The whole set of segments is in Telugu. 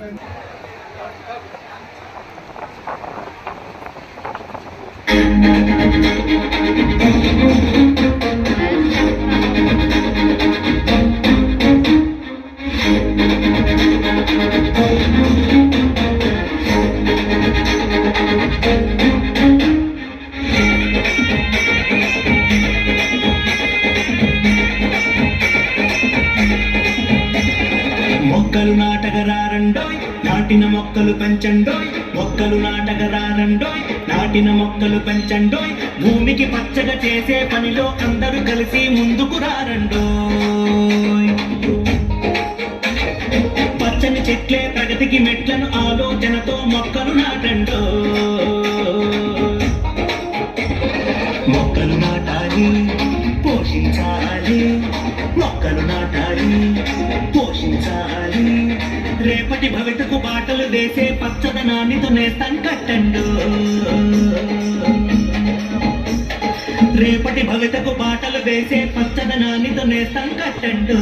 Thank you. మొక్కలు నాటగరారండోయ్ నాటిన మొక్కలు పెంచండోయ్ మొక్కలు నాటగరారండోయ్ నాటిన మొక్కలు పెంచండోయ్ భూమికి పచ్చగా చేసే పనిలో అందరూ కలిసి ముందుకు రారండోయ్. పచ్చని చెట్లే ప్రగతికి మెట్లను ఆలోచనతో మొక్కలు నాటండోయ్. నాటాలి పోషించాలి. రేపటి భవితకు బాటలు వేసే పచ్చదనాన్ని తునేస్తాం కట్టండు రేపటి భవితకు బాటలు వేసే పచ్చదనాన్ని తునేస్తాం కట్టండు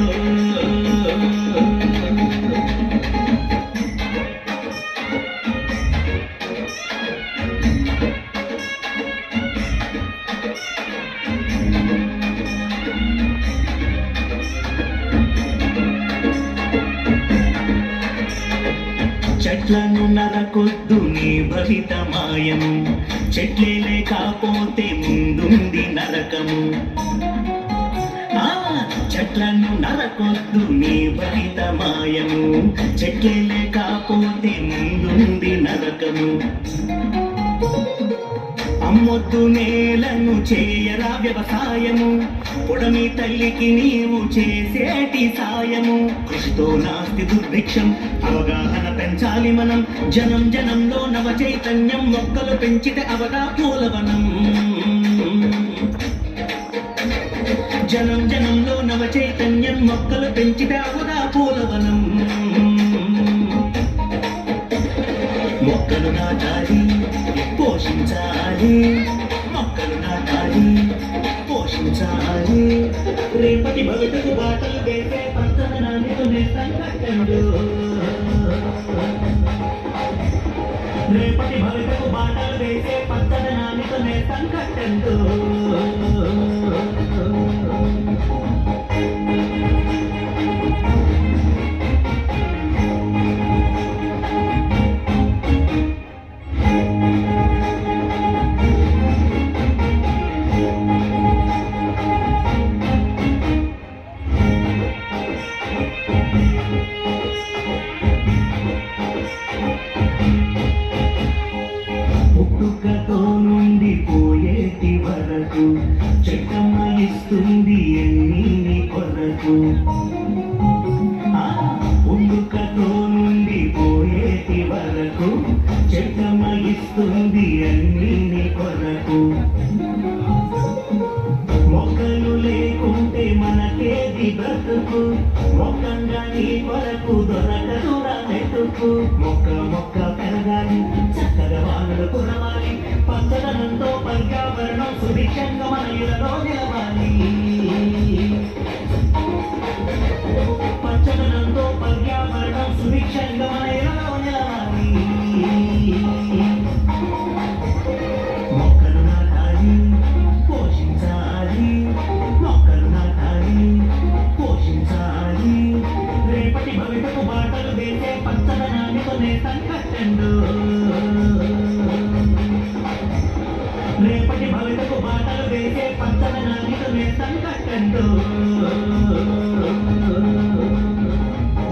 చెట్లను నరకొద్దు నీ భవిత మాయము. చెట్లే లేకపోతే ముందుంది నరకము. చెట్లను నరకొద్దు నీ భవిత మాయము. చెట్లే లేకపోతే ముందుంది నరకము. అమ్మొద్దు నేలను చేయరా వ్యవసాయము? పొడమి తల్లికి నీవు చేసేటి సాయము? కృషితో నాస్తి దుర్భిక్షం అవగాహన పెంచాలి మనం. జనం జనంలో నవ చైతన్యం మొక్కలు పెంచితే అవగా పూలవనం. జనం జనంలో నవ చైతన్యం మొక్కలు పెంచితే అవగా పూలవనం. మొక్కలు నాటాలి పోషించాలి. మొక్కలు నాటాలి పోషించాలి. రేపటి భవితకు బాటలు వేసే పచ్చదనాన్ని కొనేస్తాం కట్టండు. రేపటి భవితకు బాటలు వేసే పచ్చదనాన్ని కొనేస్తాం కట్టండు. పుట్టుకతో నుండి పోయేటి వరకు చెట్టమ్మ ఇస్తుంది ఎన్ని కొరకు. ఆ, పుట్టుకతో నుండి పోయేటి వరకు చెట్టమ్మ ఇస్తుంది అన్ని కొరకు. మొక్కలు లేకుంటే మనకేది బ్రతుకు? మొక్కంగా నీ కొరకు పురవాలి పచ్చదనంతో పర్యావరణం సుభిక్షంగా మన ఇళ్ళలో నిలవాలి. పచ్చదనంతో పర్యావరణం సుభిక్షంగా మన ఇళ్ళలో నిలవాలి. మొక్కలు నాటాలి పోషించాలి. మొక్కలు నాటాలి పోషించాలి. రేపటి భవితకు బాటలు వేసే పచ్చదనాన్ని కొనే కట్టండు భవితకు బాటలు వేసే పచ్చదనాన్ని కొనే సంకట్టండు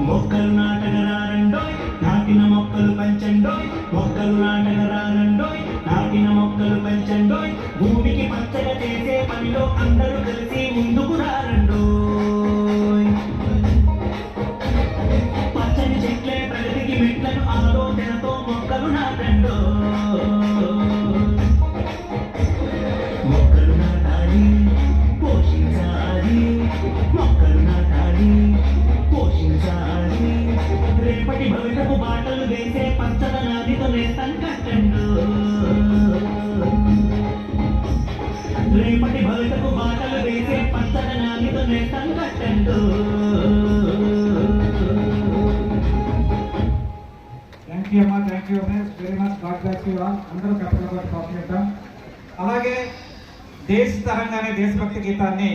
మొక్కలు నాటగరారండోయ్ నాటిన మొక్కలు పెంచండోయ్ మొక్కలు నాటగరారండోయ్ నాటిన మొక్కలు పెంచండోయ్. భూమికి పచ్చగా చేసే పనిలో అందరూ కలిసి ముందుకు రారండి పోషించాలి. రేపటి భవితకు బాటలు వేసే పచ్చదనాదితో నేస్తం కట్టండు. రేపటి భవితకు బాటలు వేసే పచ్చదనాదితో నేస్తం కట్టండు. థ్యాంక్ యూ అమ్మా thank you very much God you all అందరూ అలాగే దేశ తరంగానే దేశభక్తి గీతాన్ని